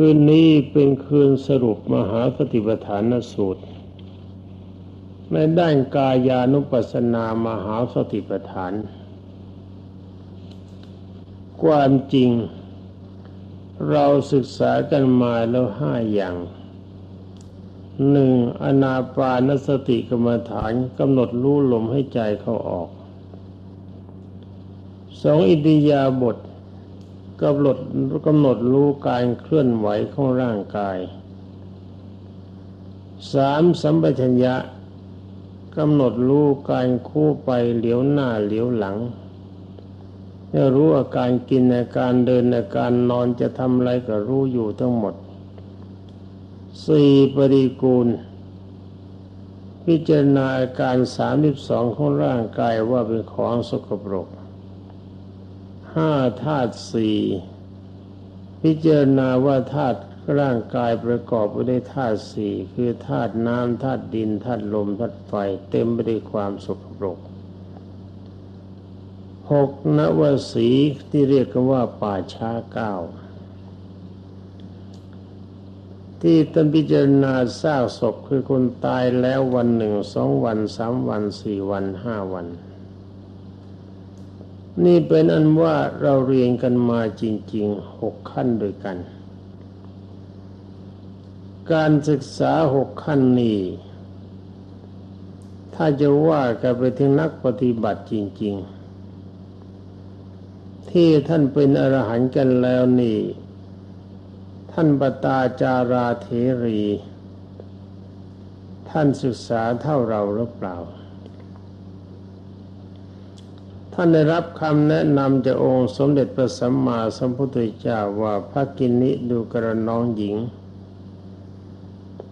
คืนนี้เป็นคืนสรุปมหาสติปัฏฐานสูตร ในด้านกายานุปัสสนามหาสติปัฏฐาน ความจริง เราศึกษากันมาแล้วห้าอย่างหนึ่งอนาปานสติกรรมฐานกำหนดรู้ลมให้ใจเข้าออกสองอิติยาบท กำหนดกำหนดรู้การเคลื่อนไหวของร่างกายสามสัมปชัญญะกำหนดรู้การคู่ไปเหลียวหน้าเหลียวหลังจะรู้อาการกินอาการเดินอาการนอนจะทำอะไรก็รู้อยู่ทั้งหมดสี่ปริกูล พิจารณาอาการสามสิบสองของร่างกายว่าเป็นของสกปรก ห้าธาตุสี่พิจารณาว่าธาตุร่างกายประกอบไปด้วยธาตุสี่คือธาตุน้ำธาตุดินธาตุลมธาตุไฟเต็มไปด้วยความสกปรกหกนวสีที่เรียกกันว่าป่าช้าเก้าที่ตนพิจารณาซากศพคือคนตายแล้ววันหนึ่งสองวันสามวันสี่วันห้าวัน นี่เป็นอันว่าเราเรียนกันมาจริงๆหกขั้นด้วยกัน การศึกษาหกขั้นนี้ ถ้าจะว่ากันไปถึงนักปฏิบัติจริง ๆ ที่ท่านเป็นอรหันต์กันแล้วนี่ ท่านปตาจาราเทรี ท่านศึกษาเท่าเราหรือเปล่า ท่านได้รับคำแนะนำจากองค์สมเด็จพระสัมมาสัมพุทธเจ้าว่าพระกินิดูกระน้องหญิง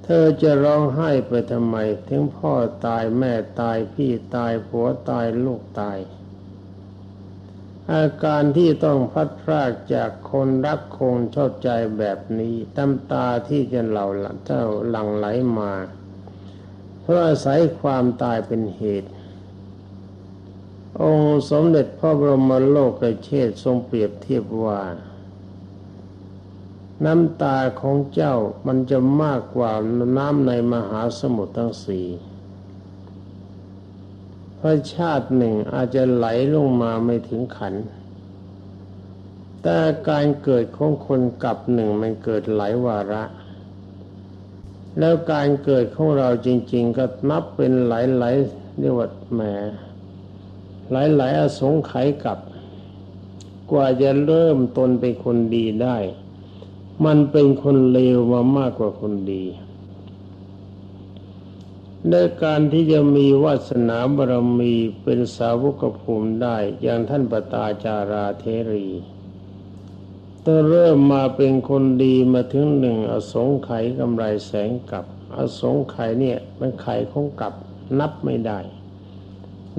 เธอจะร้องไห้ไปทำไม ถึงพ่อตายแม่ตายพี่ตายผัวตายลูกตาย อาการที่ต้องพัดพรากจากคนรักคงชอบใจแบบนี้ตำตาที่จะเหล่าเจ้าหลั่งไหลมา เพราะอาศัยความตายเป็นเหตุ องค์สมเด็จพระบรมโลกเชษทรงเปรียบเทียบว่า น้ำตาของเจ้ามันจะมากกว่าน้ำในมหาสมุทรทั้งสี่เพราะชาติหนึ่งอาจจะไหลลงมาไม่ถึงขัน แต่การเกิดของคนกับหนึ่งมันเกิดหลายวาระ แล้วการเกิดของเราจริง ๆ ก็นับเป็นหลายๆเรียกว่าแหม หลายๆอสงไขยกับกว่าจะเริ่มตนเป็นคนดีได้ มันเป็นคนเลวมามากกว่าคนดีในการที่จะมีวาสนาบารมีเป็นสาวกภูมิได้อย่างท่านปตาจาราเทรีต้องเริ่มมาเป็นคนดีมาถึงหนึ่งอสงไขยกำไรแสงกับ อสงไขยเนี่ยมันไขของกับนับไม่ได้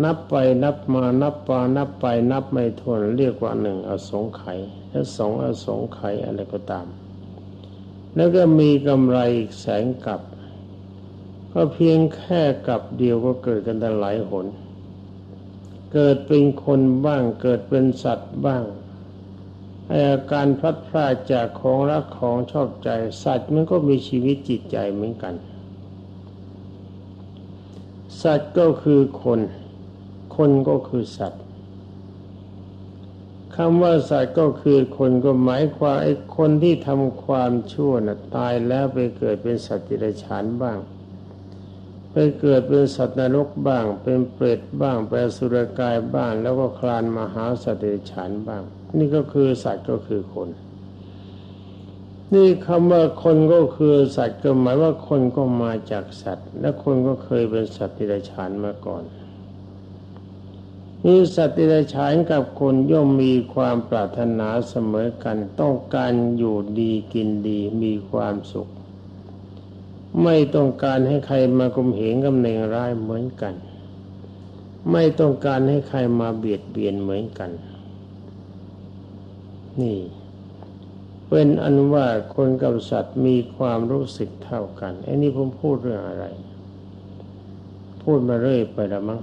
นับไปนับมานับปานับไปนับไม่ทวนเรียกว่าหนึ่งอสงไขยและสองอสงไขยอะไรก็ตาม แล้วก็มีกำไรอีกแสงกับ ก็เพียงแค่กับเดียวก็เกิดกันแต่หลายหน เกิดเป็นคนบ้างเกิดเป็นสัตว์บ้างอาการพลัดพรากจากของรักของชอบใจสัตว์มันก็มีชีวิตจิตใจเหมือนกัน สัตว์ก็คือคน คนก็คือสัตว์คำว่าสัตว์ก็คือคนก็หมายความไอ้คนที่ทำความชั่วนะ่ะตายแล้วไปเกิดเป็นสัตว์ดิรฉานบ้าง ไปเกิดเป็นสัตว์นรกบ้าง เป็นเปรตบ้างเป็นสุรกายบ้าง แล้วก็คลานมาหาสัตว์เดรัจฉานบ้าง นี่ก็คือสัตว์ก็คือคน นี่คำว่าคนก็คือสัตว์ก็หมายว่าคนก็มาจากสัตว์ และคนก็เคยเป็นสัตว์เดรัจฉานมาก่อน นี่สัตว์เดรัจฉานกับคนย่อมมีความปรารถนาเสมอกัน ต้องการอยู่ดีกินดีมีความสุข ไม่ต้องการให้ใครมากลมเหงกำเนงร้ายเหมือนกัน ไม่ต้องการให้ใครมาเบียดเบียนเหมือนกัน นี่เป็นอันว่าคนกับสัตว์มีความรู้สึกเท่ากันไอ้นี่ผมพูดเรื่องอะไร พูดมาเรื่อยไปละมั้ง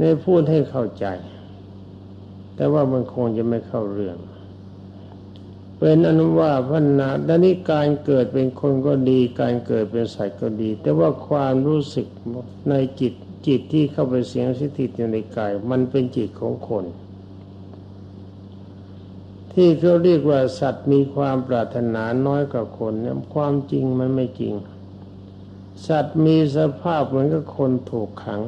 นี่พูดให้เข้าใจ แต่ว่ามันคงจะไม่เข้าเรื่อง เป็นอนุว่าพัฒนาดันี้การเกิดเป็นคนก็ดี การเกิดเป็นสัตว์ก็ดี แต่ว่าความรู้สึกในจิตจิตที่เข้าไปเสียงสถิตอยู่ในกาย มันเป็นจิตของคน ที่เขาเรียกว่าสัตว์มีความปรารถนาน้อยกว่าคนเนี่ยความจริงมันไม่จริง สัตว์มีสภาพเหมือนกับคนถูกขัง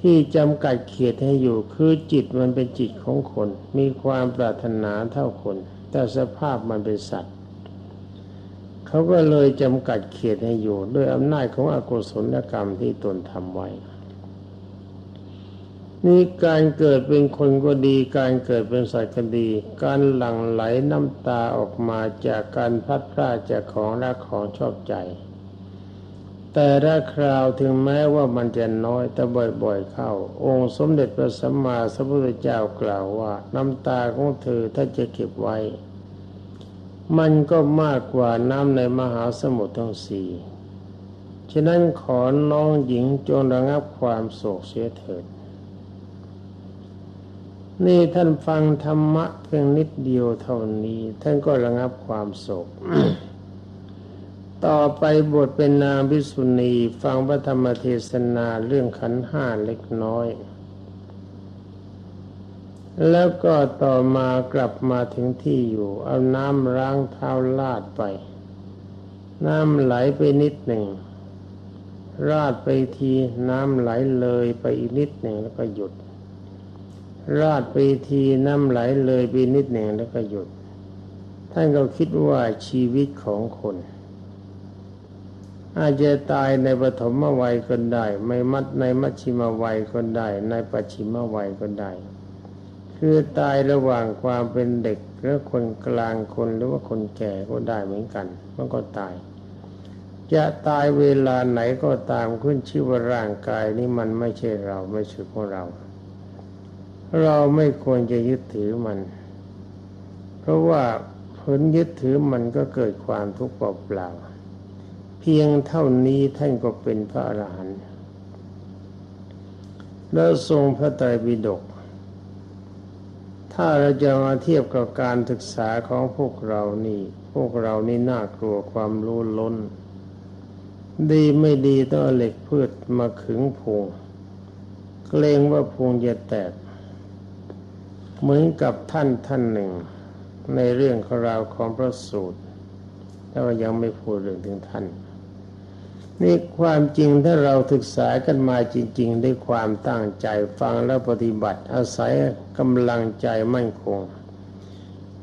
ที่จำกัดเขตให้อยู่คือจิตมันเป็นจิตของคน มีความปรารถนาเท่าคน แต่สภาพมันเป็นสัตว์เขาก็เลยจำกัดเขตให้อยู่ด้วยอำนาจของอกุศลกรรมที่ตนทำไว้ นี่การเกิดเป็นคนก็ดี การเกิดเป็นสัตว์ก็ดี การหลั่งไหลน้ำตาออกมาจากการพัดพลาดจากของรักของชอบใจ แต่ละคราวถึงแม้ว่ามันจะน้อยแต่บ่อยๆเข้า องค์สมเด็จพระสัมมาสัมพุทธเจ้ากล่าวว่า น้ำตาของเธอถ้าจะเก็บไว้ มันก็มากกว่าน้ำในมหาสมุทรทั้งสี่ฉะนั้นขอน้องหญิงจงระงับความโศกเสียเถิด นี่ท่านฟังธรรมะเพียงนิดเดียวเท่านี้ ท่านก็ระงับความโศก ต่อไปบทเป็นนางพิสุณีฟังพระธรรมเทศนาเรื่องขันห้าเล็กน้อย แล้วก็ต่อมากลับมาถึงที่อยู่ เอาน้ำล้างเท้าลาดไป น้ำไหลไปนิดหนึ่ง ราดไปทีน้ำไหลเลยไปอีกนิดหนึ่งแล้วก็หยุด ราดไปทีน้ำไหลเลยไปนิดหนึ่งแล้วก็หยุด ท่านก็คิดว่าชีวิตของคน อาจจะตายในปฐมวัยก็ได้ ไม่มัดในมัชชิมวัยก็ได้ ในปัจฉิมวัยก็ได้ คือตายระหว่างความเป็นเด็กหรือคนกลางคนหรือว่าคนแก่ก็ได้เหมือนกัน มันก็ตาย จะตายเวลาไหนก็ตามขึ้นชื่อว่าร่างกายนี้มันไม่ใช่เราไม่ใช่ของเรา เราไม่ควรจะยึดถือมัน เพราะว่าผลยึดถือมันก็เกิดความทุกข์เปล่าๆ เพียงเท่านี้ท่านก็เป็นพระอรหันต์แล้วทรงพระไตรปิฎกถ้าเราจะมาเทียบกับการศึกษาของพวกเรานี่ พวกเรานี่น่ากลัวความรู้ล้น ดีไม่ดีต้องเหล็กพืชมาขึงพุงเกรงว่าพุงจะแตก เหมือนกับท่านท่านหนึ่ง ในเรื่องของราวของพระสูตรแต่ว่ายังไม่พูดเรื่องถึงท่าน นี่ความจริงถ้าเราศึกษากันมาจริง ๆ ด้วยความตั้งใจฟังแล้วปฏิบัติ อาศัยกำลังใจมั่นคง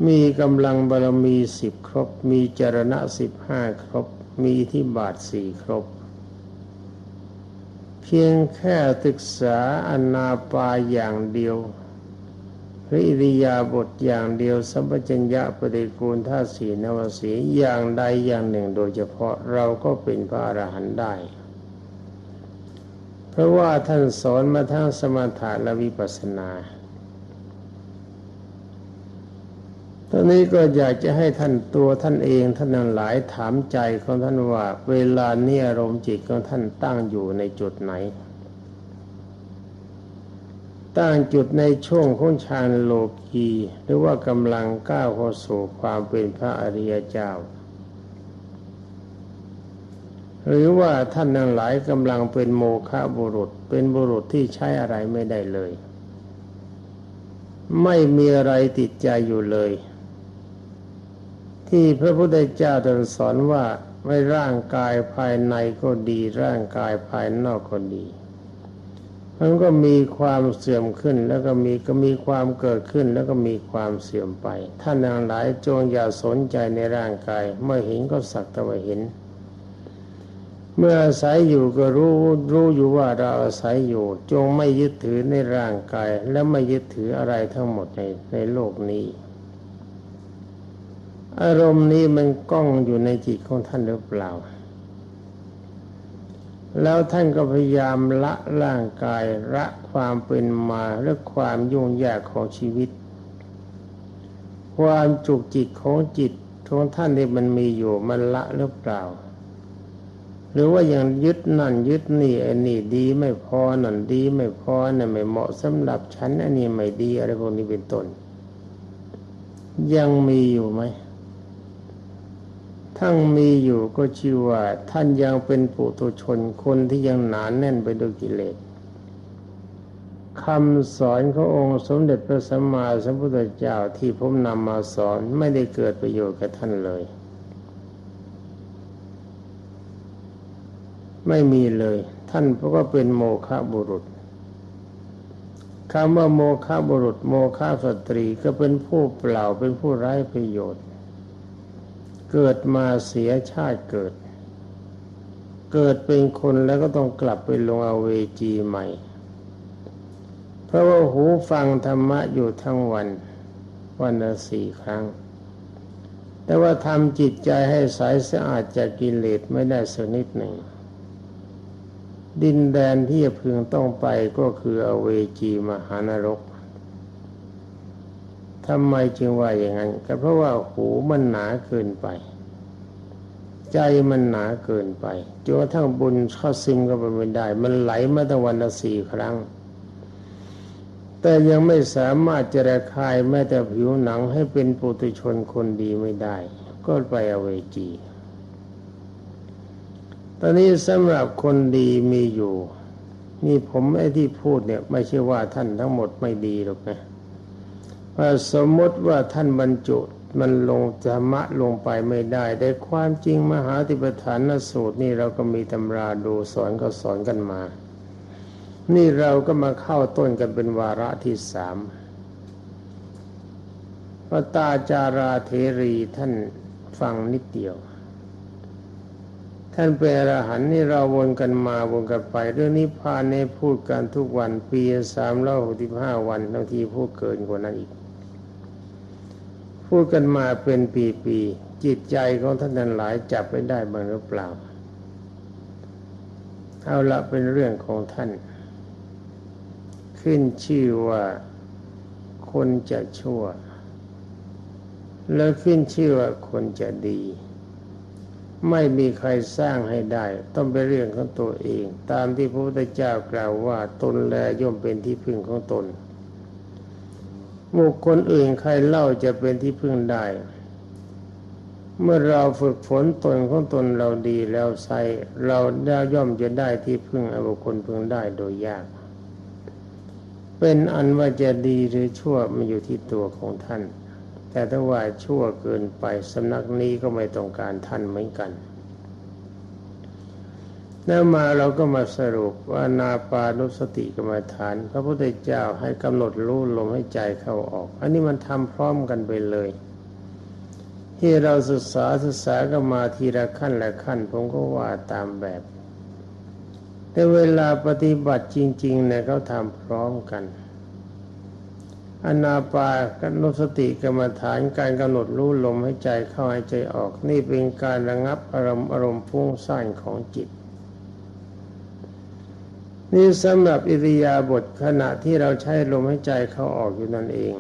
มีกำลังบารมีสิบครบ มีจรณะสิบห้าครบ มีที่บาทสี่ครบ เพียงแค่ศึกษาอนาปาอย่างเดียว หรืออิริยาบถอย่างเดียวสัมปชัญญะปฏิกูลท่าสีนวสีอย่างใดอย่างหนึ่งโดยเฉพาะเราก็เป็นพระอรหันต์ได้ เพราะว่าท่านสอนมาทั้งสมถะและวิปัสสนาตอนนี้ก็อยากจะให้ท่านตัวท่านเองท่านทั้งหลายถามใจของท่านว่า เวลานี้อารมณ์จิตของท่านตั้งอยู่ในจุดไหน ตั้งจุดในช่วงของฌานโลกีหรือว่ากำลังก้าวเข้าสู่ความเป็นพระอริยเจ้า หรือว่าท่านทั้งหลายกำลังเป็นโมฆะบุรุษ เป็นบุรุษที่ใช้อะไรไม่ได้เลย ไม่มีอะไรติดใจอยู่เลย ที่พระพุทธเจ้าตรัสสอนว่าไม่ร่างกายภายในก็ดีร่างกายภายนอกก็ดี มันก็มีความเสื่อมขึ้น แล้วก็มีก็มีความเกิดขึ้น แล้วก็มีความเสื่อมไป ท่านทั้งหลายจงอย่าสนใจในร่างกาย เมื่อเห็นก็สักแต่ว่าเห็น เมื่ออาศัยอยู่ก็รู้รู้อยู่ว่าเราอาศัยอยู่ จงไม่ยึดถือในร่างกาย และไม่ยึดถืออะไรทั้งหมดในในโลกนี้ อารมณ์นี้มันก้องอยู่ในจิตของท่านหรือเปล่า แล้วท่านก็พยายามละร่างกายละความเป็นมาและความยุ่งยากของชีวิต ความจุกจิตของจิตของท่านที่มันมีอยู่มันละหรือเปล่า หรือว่ายังยึดนั่นยึดนี่ไอ้นี่ดีไม่พอนั่นดีไม่พอนั่นไม่เหมาะสำหรับฉันอันนี้ไม่ดีอะไรพวกนี้เป็นต้นยังมีอยู่ไหม ทั้งมีอยู่ก็ชื่อว่า ท่านยังเป็นปุถุชนคนที่ยังหนานแน่นไปด้วยกิเลสคำสอนขององค์สมเด็จพระสัมมาสัมพุทธเจ้าที่ผมนำมาสอนไม่ได้เกิดประโยชน์กับท่านเลย ไม่มีเลย ท่านเพราะว่าเป็นโมฆะบุรุษคำว่าโมฆะบุรุษ โมฆะสตรีก็เป็นผู้เปล่าเป็นผู้ไร้ประโยชน์ เกิดมาเสียชาติเกิด เกิดเป็นคนแล้วก็ต้องกลับไปลงอเวจีใหม่ เพราะว่าหูฟังธรรมะอยู่ทั้งวัน วันละสี่ครั้ง แต่ว่าทำจิตใจให้ใสสะอาดจากกิเลสไม่ได้สักนิดหนึ่ง ดินแดนที่จะพึงต้องไปก็คืออเวจีมหานรก ทำไมจึงว่าอย่างนั้น ก็เพราะว่าหูมันหนาเกินไป ใจมันหนาเกินไปจนกระทั่งบุญเข้าซึมก็ไปไม่ได้ มันไหลมาตั้งวันละสี่ครั้ง แต่ยังไม่สามารถจะระคายแม้แต่ผิวหนังให้เป็นปุถุชนคนดีไม่ได้ ก็ไปอเวจี ตอนนี้สำหรับคนดีมีอยู่ นี่ผมไอ้ที่พูดเนี่ย ไม่ใช่ว่าท่านทั้งหมดไม่ดีหรอกนะ สมมติว่าท่านบรรจุมันลงธรรมะลงไปไม่ได้ แต่ความจริงมหาติปฐานสูตรนี่เราก็มีตำราดูสอนก็สอนกันมา นี่เราก็มาเข้าต้นกันเป็นวาระที่สามพระตาจาราเทรีท่านฟังนิดเดียว ท่านเป็นอรหันต์นี่เราวนกันมาวนกันไป เรื่องนี้พานในพูดกันทุกวันปีสามร้อยหกสิบห้าวันบางทีพูดเกินกว่านั้นอีก พูดกันมาเป็นปีๆจิตใจของท่านนั้นหลายจับไม่ได้บ้างหรือเปล่า เอาละเป็นเรื่องของท่าน ขึ้นชื่อว่าคนจะชั่ว แล้วขึ้นชื่อว่าคนจะดี ไม่มีใครสร้างให้ได้ ต้องเป็นเรื่องของตัวเอง ตามที่พระพุทธเจ้ากล่าวว่าตนแลย่อมเป็นที่พึ่งของตน บุคคลอื่นใครเล่าจะเป็นที่พึ่งได้ เมื่อเราฝึกฝนตนของตนเราดีแล้วใส่เราได้ย่อมจะได้ที่พึ่งอบุคคลพึ่งได้โดยยาก เป็นอันว่าจะดีหรือชั่วมันอยู่ที่ตัวของท่าน แต่ถ้าว่าชั่วเกินไปสำนักนี้ก็ไม่ต้องการท่านเหมือนกัน แล้วมาเราก็มาสรุปว่านาปานุสติกรรมฐาน พระพุทธเจ้าให้กำหนดรู้ลมให้ใจเข้าออก อันนี้มันทำพร้อมกันไปเลย ที่เราศึกษาศึกษาก็มาทีละขั้นละขั้น ผมก็ว่าตามแบบ แต่เวลาปฏิบัติจริงๆเนี่ยเขาทำพร้อมกันอนาปากนุสติกรรมฐานการกำหนดรู้ลมให้ใจเข้าให้ใจออก นี่เป็นการระงับอารมณ์อารมณ์ฟุ้งซ่านของจิต นี่สำหรับอิริยาบถขณะที่เราใช้ลมให้ใจเข้าออกอยู่นั่นเอง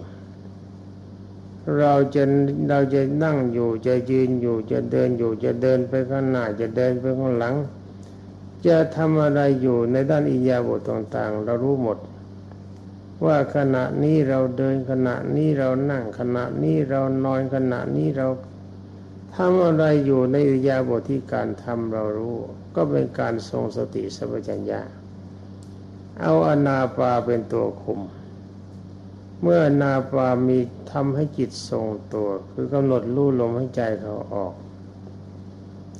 เราจะเราจะนั่งอยู่จะยืนอยู่จะเดินอยู่จะเดินไปข้างหน้าจะเดินไปข้างหลัง จะทำอะไรอยู่ในด้านอิริยาบถต่างๆ เรารู้หมด ว่าขณะนี้เราเดินขณะนี้เรานั่งขณะนี้เรานอนขณะนี้เราทำอะไรอยู่ในอิริยาบถที่การทำเรารู้ ก็เป็นการทรงสติสัพพัญญา เอาอนาปาเป็นตัวคุม เมื่ออนาปามีทำให้จิตทรงตัว คือกำหนดรู้ลมให้ใจเขาออก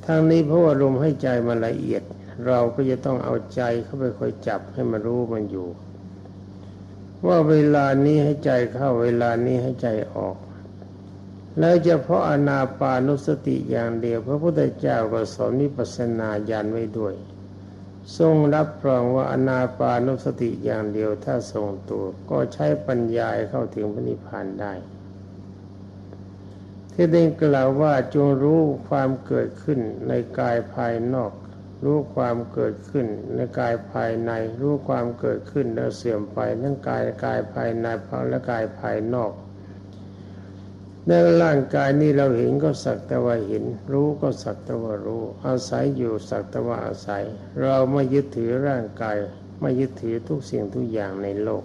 ทางนี้เพราะว่าลมให้ใจมันละเอียด เราก็จะต้องเอาใจเข้าไปคอยจับให้มันรู้มันอยู่ ว่าเวลานี้ให้ใจเข้าเวลานี้ให้ใจออก แล้วเฉพาะอนาปานุสติอย่างเดียว พระพุทธเจ้าก็สอนนิพพานาญาณไว้ด้วย ทรงรับรองว่าอนาปานุสติอย่างเดียวถ้าทรงตัวก็ใช้ปัญญาเข้าถึงพระนิพพานได้ ที่ได้กล่าวว่าจงรู้ความเกิดขึ้นในกายภายนอก รู้ความเกิดขึ้นในกายภายใน รู้ความเกิดขึ้นแล้วเสื่อมไปทั้งกายกายภายในและกายภายนอก ในร่างกายนี้เราเห็นก็สักแต่ว่าเห็น รู้ก็สักแต่ว่ารู้ อาศัยอยู่สักแต่ว่าอาศัย เราไม่ยึดถือร่างกาย ไม่ยึดถือทุกสิ่งทุกอย่างในโลก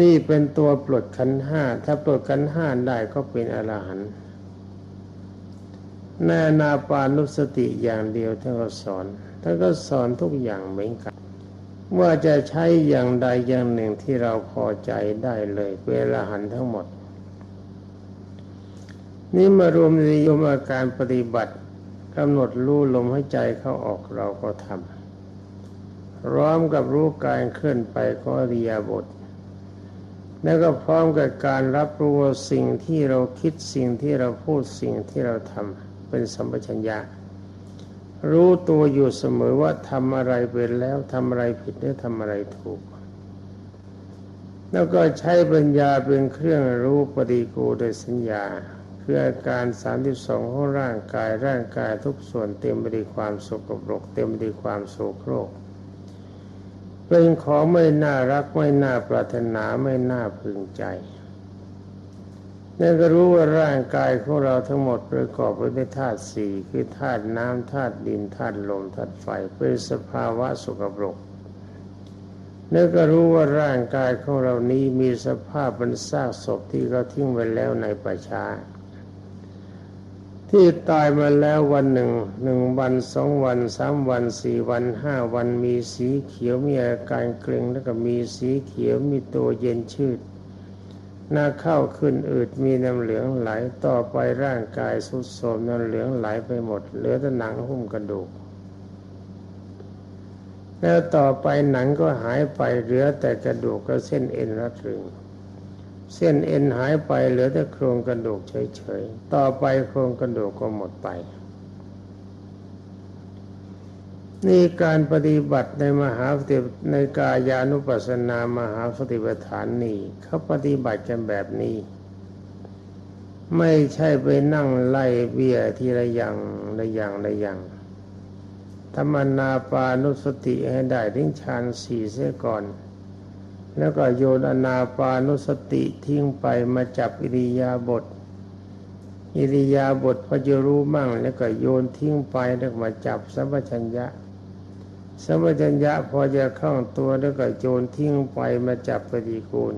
นี่เป็นตัวปลดขันห้า ถ้าปลดขันห้าได้ก็เป็นอรหันต์ในนาปานุสติอย่างเดียวท่านก็สอนท่านก็สอนทุกอย่างเหมือนกันว่าจะใช้อย่างใดอย่างหนึ่งที่เราพอใจได้เลยเป็นอรหันต์ทั้งหมด นี่มารวมในยมอาการปฏิบัติกำหนดรู้ลมให้ใจเข้าออกเราก็ทำพร้อมกับรู้การเคลื่อนไปของอริยบท แล้วก็พร้อมกับการรับรู้สิ่งที่เราคิดสิ่งที่เราพูดสิ่งที่เราทำเป็นสัมปชัญญะรู้ตัวอยู่เสมอว่าทำอะไรเป็นแล้วทำอะไรผิดหรือทำอะไรถูก แล้วก็ใช้ปัญญาเป็นเครื่องรู้ปฏิกูโดยสัญญา คืออาการ 32 ของร่างกายร่างกายทุกส่วนเต็มไปด้วยความสกปรก เต็มไปด้วยความโศโครกเป็นของไม่น่ารักไม่น่าปรารถนาไม่น่าพึงใจนั่นก็รู้ว่าร่างกายของเราทั้งหมดประกอบไปด้วยธาตุสี่คือธาตุน้ำธาตุดินธาตุลมธาตุไฟเป็นสภาวะสกปรกนั่นก็รู้ว่าร่างกายของเรานี้มีสภาพเป็นซากศพที่เขาทิ้งไว้แล้วในป่าช้า ที่ตายมาแล้ววันหนึ่งหนึ่งวันสองวันสามวันสี่วันห้าวันมีสีเขียวมีอาการเกร็งแล้วก็มีสีเขียวมีตัวเย็นชืดหน้าเข้าขึ้นอืดมีน้ำเหลืองไหลต่อไปร่างกายสุดโทรมน้ำเหลืองไหลไปหมด เหลือแต่หนังหุ้มกระดูก แล้วต่อไปหนังก็หายไปเหลือแต่กระดูกกับเส้นเอ็นรัดรึง เส้นเอ็นหายไปเหลือแต่โครงกระดูกเฉยๆ ต่อไปโครงกระดูกก็หมดไป นี่การปฏิบัติในมหาสติในกายานุปัสสนามหาสติปัฏฐานนี่เขาปฏิบัติกันแบบนี้ ไม่ใช่ไปนั่งไล่เบี้ยทีละอย่างละอย่างละอย่างธรรมนาปานุสติให้ได้ถึงฌานสี่เสียก่อน แล้วก็โยนอนาปานุสติทิ้งไปมาจับอิริยาบถอิริยาบถพอจะรู้มั่ง แล้วก็โยนทิ้งไปแล้วมาจับสัมปชัญญะสัมปชัญญะพอจะคล่องตัวแล้วก็โยนทิ้งไปมาจับปฏิกูล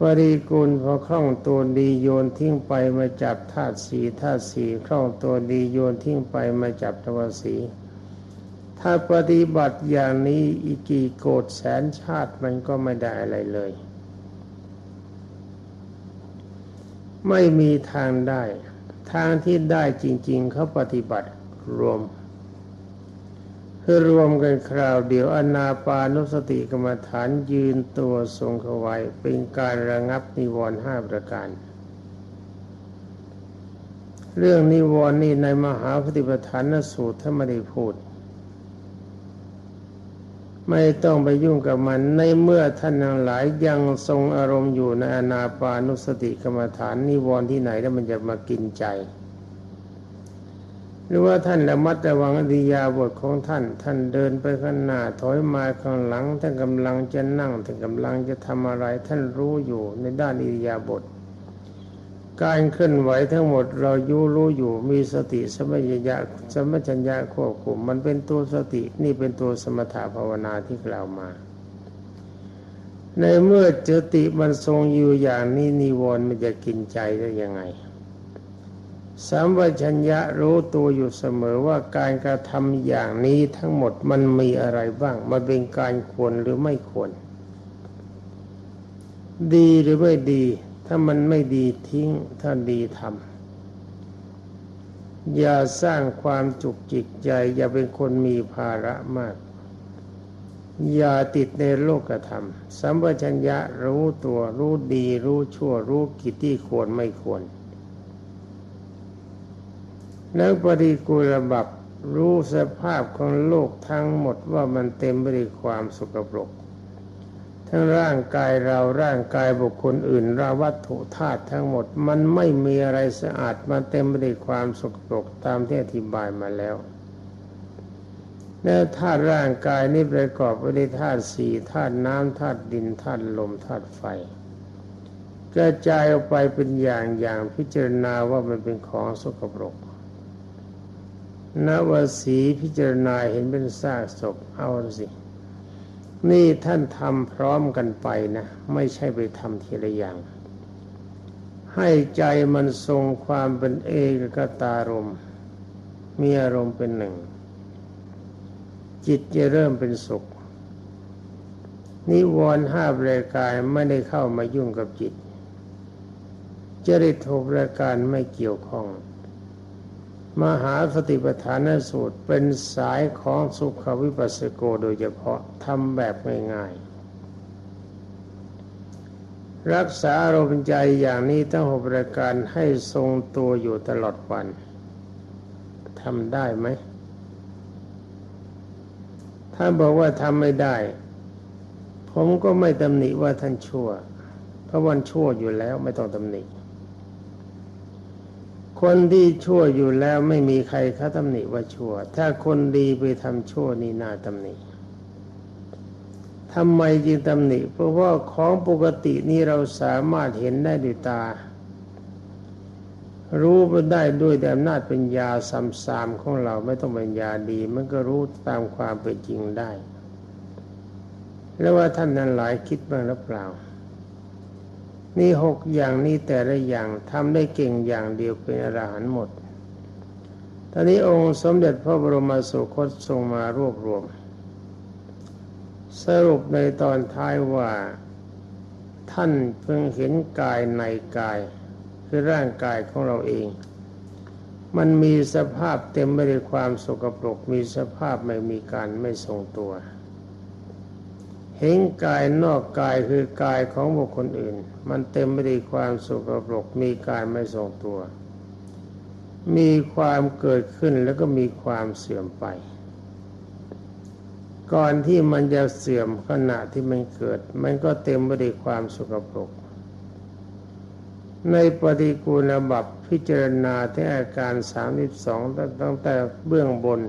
ปฏิกูลพอคล่องตัวดีโยนทิ้งไปมาจับธาตุสีธาตุสีคล่องตัวดีโยนทิ้งไปมาจับทวสี ถ้าปฏิบัติอย่างนี้อีกกี่โกดแสนชาติมันก็ไม่ได้อะไรเลย ไม่มีทางได้ ทางที่ได้จริง ๆเขาปฏิบัติรวมคือรวมกันคราวเดียวอนาปานุสติกรรมฐานยืนตัวทรงเขาไว้เป็นการระงับนิวรณ์ห้าประการ เรื่องนิวรณ์นี่ในมหาปฏิปทานสูตรท่านไม่ได้พูด ไม่ต้องไปยุ่งกับมัน ในเมื่อท่านทั้งหลายยังทรงอารมณ์อยู่ในอนาปานุสติกรรมฐานนิวรณ์ที่ไหนแล้วมันจะมากินใจ หรือว่าท่านระมัดระวังอริยาบทของท่าน ท่านเดินไปข้างหน้าถอยมาข้างหลังท่านกำลังจะนั่งท่านกำลังจะทำอะไร ท่านรู้อยู่ในด้านอริยาบท การเคลื่อนไหวทั้งหมดเรายูรู้อยู่มีสติสมัญญะสมัญญะควบคุมมันเป็นตัวสตินี่เป็นตัวสมถะภาวนาที่กล่าวมา ในเมื่อสติมันทรงอยู่อย่างนี้นิวรณ์มันจะกินใจได้ยังไงสัมปชัญญะรู้ตัวอยู่เสมอว่าการกระทำอย่างนี้ทั้งหมดมันมีอะไรบ้าง มันเป็นการควรหรือไม่ควร ดีหรือไม่ดี ถ้ามันไม่ดีทิ้ง ถ้าดีทำอย่าสร้างความจุกจิกใจ อย่าเป็นคนมีภาระมาก อย่าติดในโลกธรรม สัมปชัญญะรู้ตัวรู้ดี รู้ชั่ว รู้กิจที่ควรไม่ควร แล้วปฏิกูลบับรู้สภาพของโลกทั้งหมดว่ามันเต็มไปด้วยความสกปรก ทั้งร่างกายเราร่างกายบุคคลอื่นราวัตถุธาตุทั้งหมด มันไม่มีอะไรสะอาดมันเต็มไปด้วยความสกปรกตามที่อธิบายมาแล้วแล้วธาตุร่างกายนี้ประกอบไปด้วยธาตุสี่ธาตุน้ำธาตุดินธาตุลมธาตุไฟกระจายออกไปเป็นอย่างอย่างพิจารณาว่ามันเป็นของสกปรกนวสีพิจารณาเห็นเป็นซากศพเอาสิ นี่ท่านทำพร้อมกันไปนะไม่ใช่ไปทำทีละอย่าง ให้ใจมันทรงความเป็นเอกกตารมมีอารมณ์เป็นหนึ่ง จิตจะเริ่มเป็นสุข นิวรณ์ห้าประการไม่ได้เข้ามายุ่งกับจิตจริตหกประการไม่เกี่ยวข้อง มหาสติปัฏฐานสูตรเป็นสายของสุขวิปัสสโกโดยเฉพาะทำแบบง่ายๆ รักษาอารมณ์ใจอย่างนี้ทั้งหกประการให้ทรงตัวอยู่ตลอดวันทำได้ไหมถ้าบอกว่าทำไม่ได้ ผมก็ไม่ตำหนิว่าท่านชั่ว เพราะวันชั่วอยู่แล้วไม่ต้องตำหนิ คนที่ชั่วอยู่แล้วไม่มีใครเขาตำหนิว่าชั่ว ถ้าคนดีไปทำชั่วนี่น่าตำหนิทำไมจึงตำหนิ เพราะว่าของปกตินี่เราสามารถเห็นได้ด้วยตา รู้ไปได้ด้วยแต่อำนาจป็นยาซ้ำๆของเราไม่ต้องเป็นยาดี มันก็รู้ตามความเป็นจริงได้ แล้วว่าท่านนั้นหลายคิดบ้างหรือเปล่า นี่หกอย่างนี้แต่ละอย่างทำได้เก่งอย่างเดียวเป็นอรหันต์หมด ตอนนี้องค์สมเด็จพระบรมสุคตทรงมารวบรวม สรุปในตอนท้ายว่า ท่านเพิ่งเห็นกายในกาย คือร่างกายของเราเอง มันมีสภาพเต็มไปด้วยความสกปรกมีสภาพไม่มีการไม่ทรงตัว เห็นกายนอกกายคือกายของบุคคลอื่น มันเต็มไปด้วยความสกปรกมีการไม่ทรงตัว มีความเกิดขึ้นแล้วก็มีความเสื่อมไป ก่อนที่มันจะเสื่อมขณะที่มันเกิด มันก็เต็มไปด้วยความสกปรกในปฏิกูลบับพิจารณาที่อาการสามสิบสองตั้งแต่เบื้องบน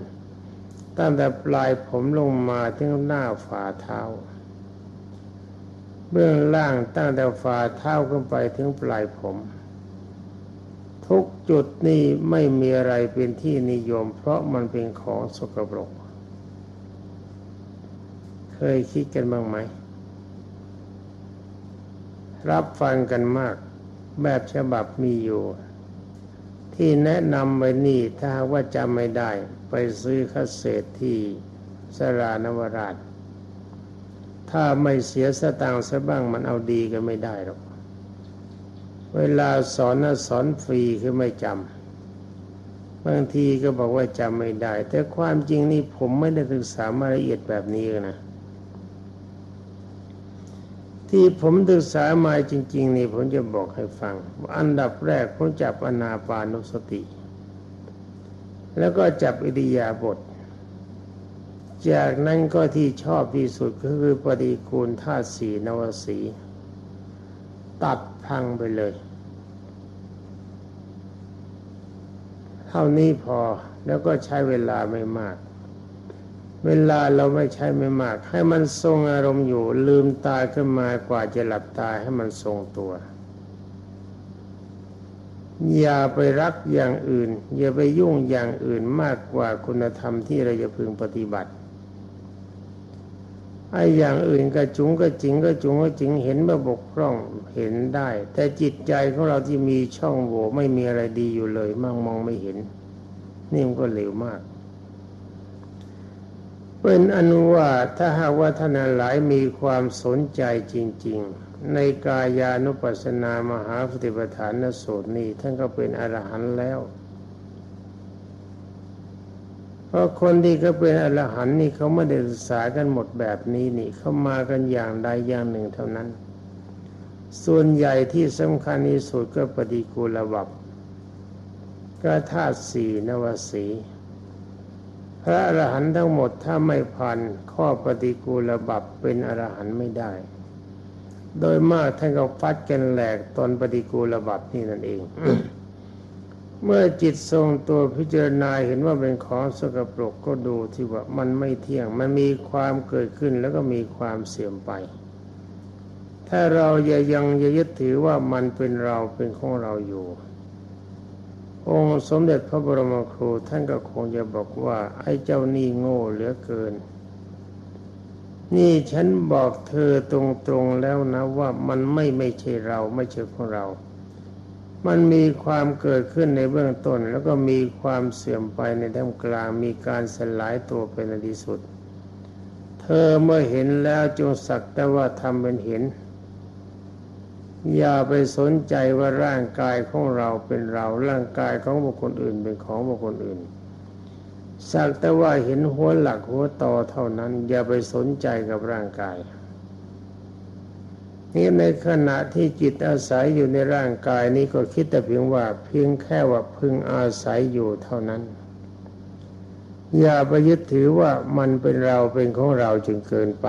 ตั้งแต่ปลายผมลงมาถึงหน้าฝ่าเท้า เบื้องล่างตั้งแต่ฝ่าเท้าขึ้นไปถึงปลายผม ทุกจุดนี้ไม่มีอะไรเป็นที่นิยม เพราะมันเป็นของสกปรก เคยคิดกันบ้างไหม รับฟังกันมาก แบบฉบับมีอยู่ ที่แนะนำไว้นี่ถ้าว่าจำไม่ได้ ไปซื้อคาเศษที่สรานวราช ถ้าไม่เสียสตางค์ซะบ้างมันเอาดีก็ไม่ได้หรอก เวลาสอนนะสอนฟรีคือไม่จำบางทีก็บอกว่าจำไม่ได้ แต่ความจริงนี่ผมไม่ได้ศึกษามาละเอียดแบบนี้นะที่ผมศึกษามาจริง ๆ นี่ผมจะบอกให้ฟัง อันดับแรกผมจับอนาปานุสติ แล้วก็จับอิริยาบถ จากนั้นก็ที่ชอบที่สุดก็คือปฏิกูลธาตุสีนวสี ตัดพังไปเลย เท่านี้พอแล้วก็ใช้เวลาไม่มาก เวลาเราไม่ใช้ไม่มาก ให้มันทรงอารมณ์อยู่ลืมตาขึ้นมากว่าจะหลับตาให้มันทรงตัวอย่าไปรักอย่างอื่น อย่าไปยุ่งอย่างอื่นมากกว่าคุณธรรมที่เราจะพึงปฏิบัติ ไอ้อย่างอื่นก็จุงก็จริงก็จุงก็จริงเห็นว่าบกพร่องเห็นได้ แต่จิตใจของเราที่มีช่องโหว่ไม่มีอะไรดีอยู่เลยมั่งมองไม่เห็น นี่มันก็เหลวมากเป็นอนุว่าถ้าหากว่าท่านหลายมีความสนใจจริง ๆ ในกายานุปัสสนามหาปฏิปทานสูตรนี้ท่านก็เป็นอรหันต์แล้ว เพราะคนที่เขาเป็นอรหันต์นี่เขาไม่ได้ศึกษากันหมดแบบนี้นี่เขามากันอย่างใดอย่างหนึ่งเท่านั้น ส่วนใหญ่ที่สำคัญที่สุดก็ปฏิกูลบับก็ธาตุสี่นวสีพระอรหันต์ทั้งหมดถ้าไม่ผ่านข้อปฏิกูลบับเป็นอรหันต์ไม่ได้ โดยมากท่านก็ฟัดกันแหลกตอนปฏิกูลบับนี่นั่นเอง เมื่อจิตทรงตัวพิจารณาเห็นว่าเป็นของสกปรกก็ดูที่ว่ามันไม่เที่ยง มันมีความเกิดขึ้นแล้วก็มีความเสื่อมไป ถ้าเราอย่ายังยึดถือว่ามันเป็นเราเป็นของเราอยู่ องค์สมเด็จพระบรมครูท่านก็คงจะบอกว่า ไอ้เจ้านี่โง่เหลือเกิน นี่ฉันบอกเธอตรงๆแล้วนะว่ามันไม่ไม่ใช่เราไม่ใช่ของเรา มันมีความเกิดขึ้นในเบื้องต้น แล้วก็มีความเสื่อมไปในท่ามกลางมีการสลายตัวเป็นในที่สุด เธอเมื่อเห็นแล้วจงสักแต่ว่าทำเป็นเห็น อย่าไปสนใจว่าร่างกายของเราเป็นเราร่างกายของบุคคลอื่นเป็นของบุคคลอื่น สักแต่ว่าเห็นหัวหลักหัวต่อเท่านั้น อย่าไปสนใจกับร่างกาย นี่ในขณะที่จิตอาศัยอยู่ในร่างกายนี้ก็คิดแต่เพียงว่าเพียงแค่ว่าพึงอาศัยอยู่เท่านั้น อย่าไปยึดถือว่ามันเป็นเราเป็นของเราจนเกินไป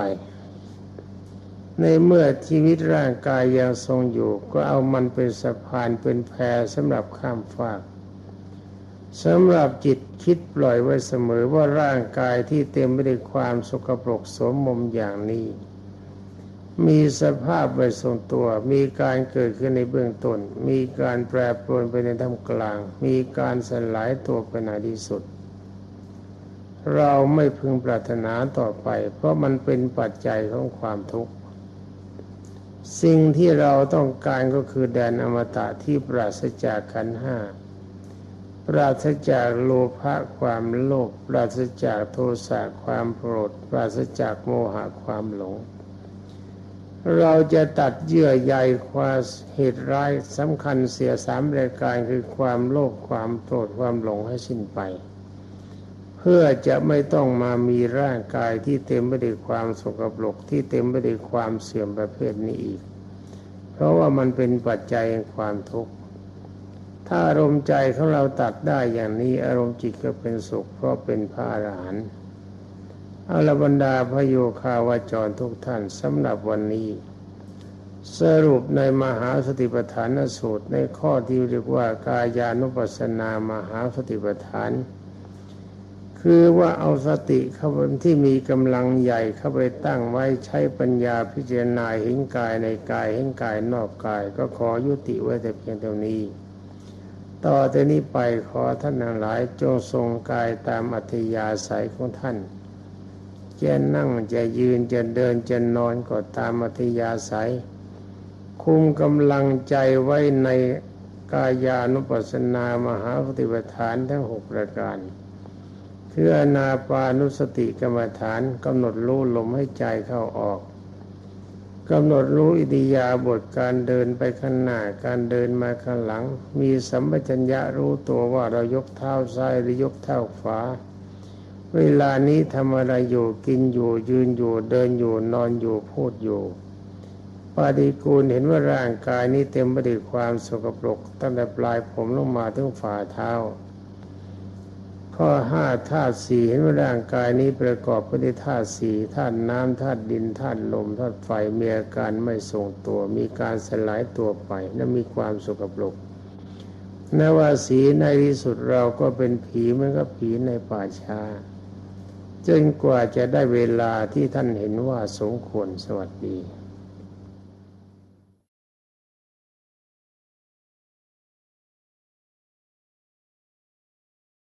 ในเมื่อชีวิตร่างกายยังทรงอยู่ ก็เอามันเป็นสะพานเป็นแพสำหรับข้ามฟากสำหรับจิตคิดปล่อยไว้เสมอว่าร่างกายที่เต็มไปด้วยความสกปรกสมมมอย่างนี้ มีสภาพไม่ทรงตัว มีการเกิดขึ้นในเบื้องต้น มีการแปรปรวนไปในท่ามกลาง มีการสลายตัวไปในที่สุด เราไม่พึงปรารถนาต่อไป เพราะมันเป็นปัจจัยของความทุกข์ สิ่งที่เราต้องการก็คือแดนอมตะที่ปราศจากขันห้า ปราศจากโลภะความโลภ ปราศจากโทสะความโกรธ ปราศจากโมหะความหลง เราจะตัดเยื่อใยความเหตุร้ายสำคัญเสียสามรายการคือความโลภความโกรธความหลงให้สิ้นไป เพื่อจะไม่ต้องมามีร่างกายที่เต็มไปด้วยความสกปรกที่เต็มไปด้วยความเสื่อมประเภทนี้อีก เพราะว่ามันเป็นปัจจัยแห่งความทุกข์ถ้าอารมณ์ใจของเราตัดได้อย่างนี้อารมณ์จิตก็เป็นสุขเพราะเป็นพระอรหันต์ อาลบรรดาพระโยคาวาจรทุกท่านสำหรับวันนี้ สรุปในมหาสติปัฏฐานสูตรในข้อที่เรียกว่ากายานุปัสสนามหาสติปัฏฐาน คือว่าเอาสติเข้าไปที่มีกำลังใหญ่เข้าไปตั้งไว้ใช้ปัญญาพิจารณาเห็นกายในกายเห็นกายนอกกาย ก็ขอยุติไว้แต่เพียงเท่านี้ต่อแต่นี้ไปขอท่านทั้งหลายจงทรงกายตามอัธยาศัยของท่าน จะนั่งจะยืนจะเดินจะนอนก็ตามอัธยาศัย คุมกำลังใจไว้ในกายานุปัสสนามหาปฏิปทานทั้งหกประการคืออนาปานุสติกรรมฐานกำหนดรู้ลมให้ใจเข้าออกกำหนดรู้อิริยาบถการเดินไปข้างหน้าการเดินมาข้างหลัง มีสัมปชัญญะรู้ตัวว่าเรายกเท้าซ้ายหรือยกเท้าขวา เวลานี้ทำอะไรอยู่กินอยู่ยืนอยู่เดินอยู่นอนอยู่พูดอยู่ปาฏิกูลเห็นว่าร่างกายนี้เต็มไปด้วยความสกปรกตั้งแต่ปลายผมลงมาถึงฝ่าเท้า ข้อห้าธาตุสี่เห็นว่าร่างกายนี้ประกอบไปด้วยธาตุสี่ธาตุน้ำธาตุดินธาตุลมธาตุไฟมีอาการไม่ทรงตัว มีการสลายตัวไปและมีความสกปรกนว่าสีในที่สุดเราก็เป็นผีเหมือนกับผีในป่าช้า จนกว่าจะได้เวลาที่ท่านเห็นว่าสมควรสวัสดี